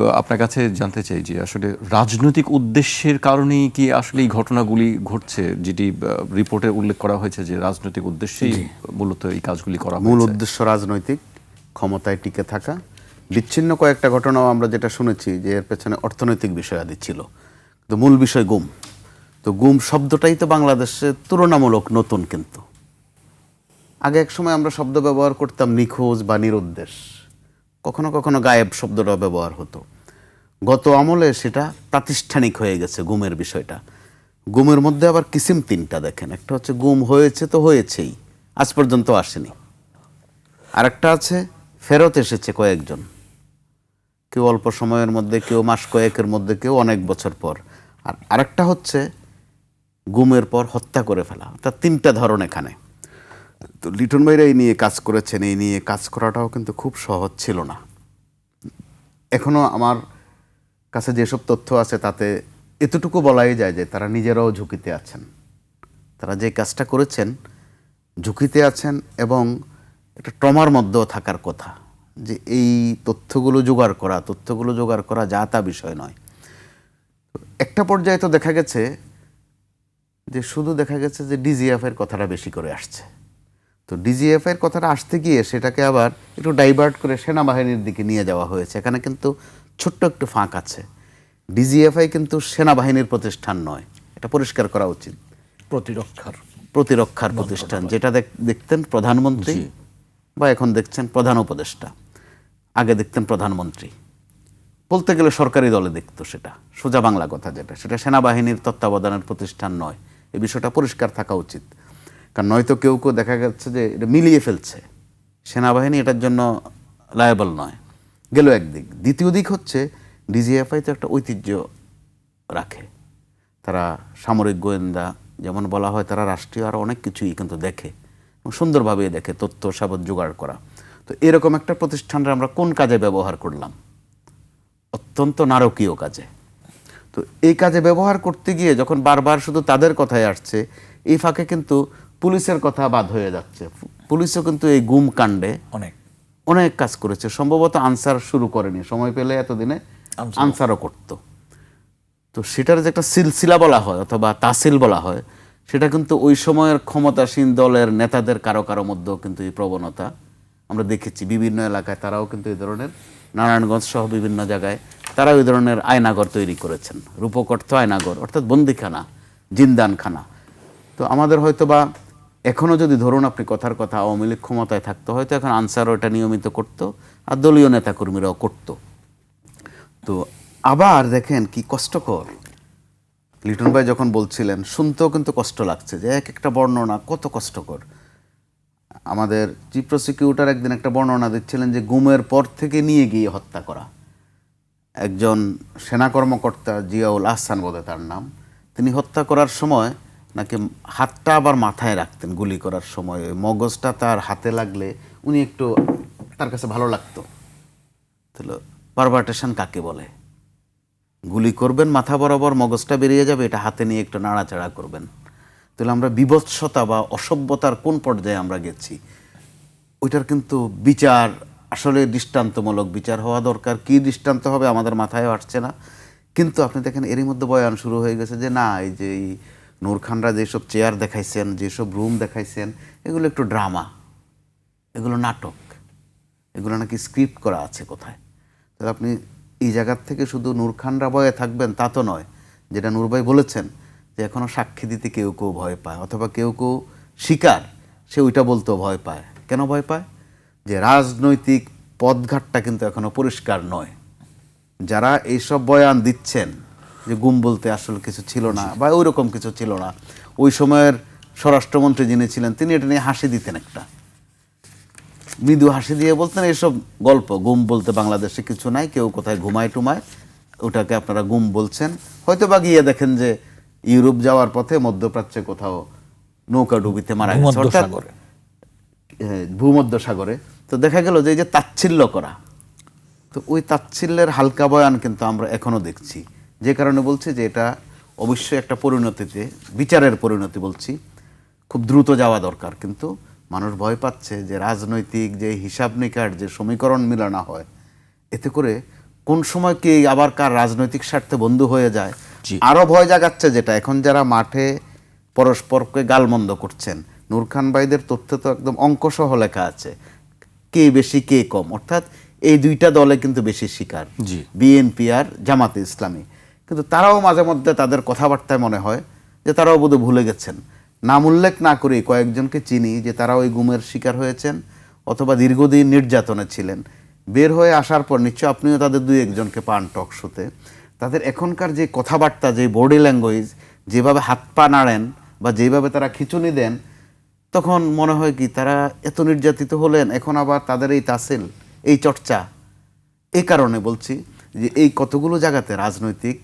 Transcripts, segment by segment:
আপনার কাছে জানতে চাই যে আসলে রাজনৈতিক উদ্দেশ্যের কারণেই কি আসলে এই ঘটনাগুলি ঘটছে যেটি রিপোর্টে উল্লেখ করা হয়েছে যে রাজনৈতিক উদ্দেশ্যেই মূলত এই কাজগুলি করা মূল উদ্দেশ্য রাজনৈতিক ক্ষমতায় টিকে থাকা। বিচ্ছিন্ন কয়েকটা ঘটনাও আমরা যেটা শুনেছি যে এর পেছনে অর্থনৈতিক বিষয়াদি ছিল। তো মূল বিষয় গুম। তো গুম শব্দটাই তো বাংলাদেশে তুলনামূলক নতুন কিন্তু। আগে এক সময় আমরা শব্দ ব্যবহার করতাম নিখোঁজ বা নিরুদ্দেশ। কখনো কখনো গায়েব শব্দটা ব্যবহার হতো। গত আমলে সেটা প্রাতিষ্ঠানিক হয়ে গেছে গুমের বিষয়টা। গুমের মধ্যে আবার কিসিম তিনটা দেখেন। একটা হচ্ছে গুম হয়েছে তো হয়েছেই, আজ পর্যন্ত আসেনি। আরেকটা আছে, ফেরত এসেছে কয়েকজন। কেউ অল্প সময়ের মধ্যে, কেউ মাস কয়েকের মধ্যে, কেউ অনেক বছর পর। আর আরেকটা হচ্ছে, গুমের পর হত্যা করে ফেলা। অর্থাৎ তিনটা ধরন এখানে। তো লিটন ভাইরা এই নিয়ে কাজ করেছেন, এই নিয়ে কাজ করাটাও কিন্তু খুব সহজ ছিল না। এখনও আমার কাছে যেসব তথ্য আছে তাতে এতটুকু বলাই যায় যে তারা নিজেরাও ঝুঁকিতে আছেন। তারা যে কাজটা করেছেন, ঝুঁকিতে আছেন এবং একটা ট্রমার মধ্যেও থাকার কথা যে এই তথ্যগুলো জোগাড় করা, তথ্যগুলো জোগাড় করা যা তা বিষয় নয়। একটা পর্যায়ে তো দেখা গেছে যে শুধু দেখা গেছে যে ডিজিএফের কথাটা বেশি করে আসছে। তো ডিজিএফ এর কথাটা আসতে গিয়ে সেটাকে আবার একটু ডাইভার্ট করে সেনাবাহিনীর দিকে নিয়ে যাওয়া হয়েছে। এখানে কিন্তু ছোট্ট একটু ফাঁক আছে। ডিজিএফআই কিন্তু সেনাবাহিনীর প্রতিষ্ঠান নয়। এটা পরিষ্কার করা উচিত। প্রতিরক্ষার। প্রতিরক্ষার প্রতিষ্ঠান। যেটা দেখ- দেখতেন প্রধানমন্ত্রী বা এখন দেখছেন প্রধান উপদেষ্টা। আগে দেখতেন প্রধানমন্ত্রী। বলতে গেলে সরকারি দলে দেখতো সেটা। সোজা বাংলা কথা যেটা। সেটা সেনাবাহিনীর তত্ত্বাবধানের প্রতিষ্ঠান নয়। এই বিষয়টা পরিষ্কার থাকা উচিত। কারণ নয়তো কেউ কেউ দেখা যাচ্ছে যে এটা মিলিয়ে ফেলছে। সেনাবাহিনী এটার জন্য লায়াবল নয়। গেল একদিক। দ্বিতীয় দিক হচ্ছে ডিজিএফআই তো একটা ঐতিহ্য রাখে। তারা সামরিক গোয়েন্দা যেমন বলা হয়, তারা রাষ্ট্রীয় আরও অনেক কিছুই কিন্তু দেখে সুন্দরভাবে দেখে তথ্য, সাবত জোগাড় করা। তো এরকম একটা প্রতিষ্ঠানরা আমরা কোন কাজে ব্যবহার করলাম? অত্যন্ত নারকীয় কাজে। তো এই কাজে ব্যবহার করতে গিয়ে যখন বারবার শুধু তাদের কথাই আসছে, এই ফাঁকে কিন্তু পুলিশের কথা বাদ হয়ে যাচ্ছে। পুলিশও কিন্তু এই গুম কাণ্ডে অনেক। অনেক কাজ করেছে। সম্ভবত আনসার শুরু করেনি। সময় পেলে এতদিনে আনসার। আনসারও করতো। তো সেটার যে একটা সিলসিলা বলা হয় অথবা তাসিল বলা হয় সেটা কিন্তু ওই সময়ের ক্ষমতাসীন দলের নেতাদের কারও কারও মধ্যেও কিন্তু এই প্রবণতা আমরা দেখেছি। বিভিন্ন এলাকায় তারাও কিন্তু এই ধরনের নারায়ণগঞ্জ সহ বিভিন্ন জায়গায় তারা ওই ধরনের আয়নাগর তৈরি করেছেন। রূপক অর্থ আয়নাগর অর্থাৎ বন্দিখানা জিন্দানখানা। তো আমাদের হয়তো বা এখনও যদি ধরুন আপনি কথার কথা আওয়ামী লীগ ক্ষমতায় থাকতো, হয়তো এখন আনসারও এটা নিয়মিত করতো আর দলীয় নেতাকর্মীরাও করতো। তো আবার দেখেন কি কষ্টকর। লিটন ভাই যখন বলছিলেন, শুনতেও কিন্তু কষ্ট লাগছে যে এক একটা বর্ণনা কত কষ্টকর। আমাদের চিফ প্রসিকিউটর একদিন একটা বর্ণনা দিচ্ছিলেন যে গুমের পর থেকে নিয়ে গিয়ে হত্যা করা। একজন সেনা কর্মকর্তা জিয়াউল আহসান বোধে তার নাম। তিনি হত্যা করার সময় নাকি হাতটা আবার মাথায় রাখতেন গুলি করার সময়। মগজটা তার হাতে লাগলে উনি একটু তার কাছে ভালো লাগতো। তাহলে পারভার্টেশন কাকে বলে? গুলি করবেন মাথা বরাবর, মগজটা বেরিয়ে যাবে, এটা হাতে নিয়ে একটু নাড়াচাড়া করবেন। তাহলে আমরা বিভৎসতা বা অসভ্যতার কোন পর্যায়ে আমরা গেছি? ওইটার কিন্তু বিচার, আসলে দৃষ্টান্তমূলক বিচার হওয়া দরকার। কি দৃষ্টান্ত হবে আমাদের মাথায় আসছে না। কিন্তু আপনি দেখেন, এরই মধ্যে বয়ান শুরু হয়ে গেছে যে, না, এই যে এই নূর খানরা যেসব চেয়ার দেখাইছেন, যেসব রুম দেখাইছেন, এগুলো একটু ড্রামা। এগুলো নাটক। এগুলো নাকি স্ক্রিপ্ট করা আছে কোথায়? তাহলে আপনি এই জায়গার থেকে শুধু নূর খানরা ভয়ে থাকবেন তা তো নয়। যেটা নূর ভাই বলেছেন যে এখনও সাক্ষী দিতে কেউ কেউ ভয় পায়, অথবা কেউ কেউ শিকার, সে ওইটা বলতেও ভয় পায়। কেন ভয় পায়? যে রাজনৈতিক পদঘাটটা কিন্তু এখনও পরিষ্কার নয়। যারা এইসব বয়ান দিচ্ছেন যে গুম বলতে আসলে কিছু ছিল না বা ওই রকম কিছু ছিল না। ওই সময়ের স্বরাষ্ট্রমন্ত্রী যিনি ছিলেন তিনি এটা নিয়ে হাসি দিতেন একটা। মৃদু হাসি দিয়ে বলতেন এসব গল্প গুম বলতে বাংলাদেশে কিছু নাই কেউ কোথায় ঘুমায় টুমায় ওটাকে আপনারা গুম বলছেন। হয়তো বা গিয়ে দেখেন যে ইউরোপ যাওয়ার পথে মধ্যপ্রাচ্যে কোথাও নৌকা ডুবিতে মারা গেছে। অর্থাৎ ভূমধ্য সাগরে তো দেখা গেল যে এই যে তাচ্ছিল্য করা তো ওই তাচ্ছিল্যের হালকা বয়ান কিন্তু আমরা এখনও দেখছি। যে কারণে বলছি যে এটা অবশ্যই একটা পরিণতিতে বিচারের পরিণতি বলছি খুব দ্রুত যাওয়া দরকার। কিন্তু মানুষ ভয় পাচ্ছে যে রাজনৈতিক যে হিসাব নিকার যে সমীকরণ মিলানো হয় এতে করে কোন সময় কে আবার কার রাজনৈতিক স্বার্থে বন্ধু হয়ে যায়? জি। আরও ভয় জাগাচ্ছে যেটা। এখন যারা মাঠে পরস্পরকে গালমন্দ করছেন নূর খান ভাইদের তথ্য তো একদম অঙ্কসহ লেখা আছে। কে বেশি কে কম? অর্থাৎ এই দুইটা দলে কিন্তু বেশি শিকার। জি। বিএনপি আর জামাতে ইসলামী। কিন্তু তারাও মাঝে মধ্যে তাদের কথাবার্তায় মনে হয় যে তারাও বোধহয় ভুলে গেছেন। নাম উল্লেখ না করে কয়েকজনকে চিনি যে তারা ওই গুমের শিকার হয়েছেন অথবা দীর্ঘদিন নির্যাতনে ছিলেন। বের হয়ে আসার পর নিশ্চয় আপনিও তাদের দুই একজনকে পান টক শোতে। তাদের এখনকার যে কথাবার্তা, যে বডি ল্যাঙ্গুয়েজ, যেভাবে হাত পা নাড়েন বা যেভাবে তারা খিচুনি দেন, তখন মনে হয় কি তারা এত নির্যাতিত হলেন, এখন আবার তাদের এই তাসিল এই চর্চা এই কারণে বলছি যে এই কতগুলো জায়গাতে রাজনৈতিক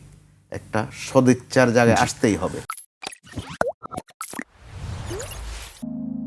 একটা সদিচ্ছার জায়গায় আসতেই হবে।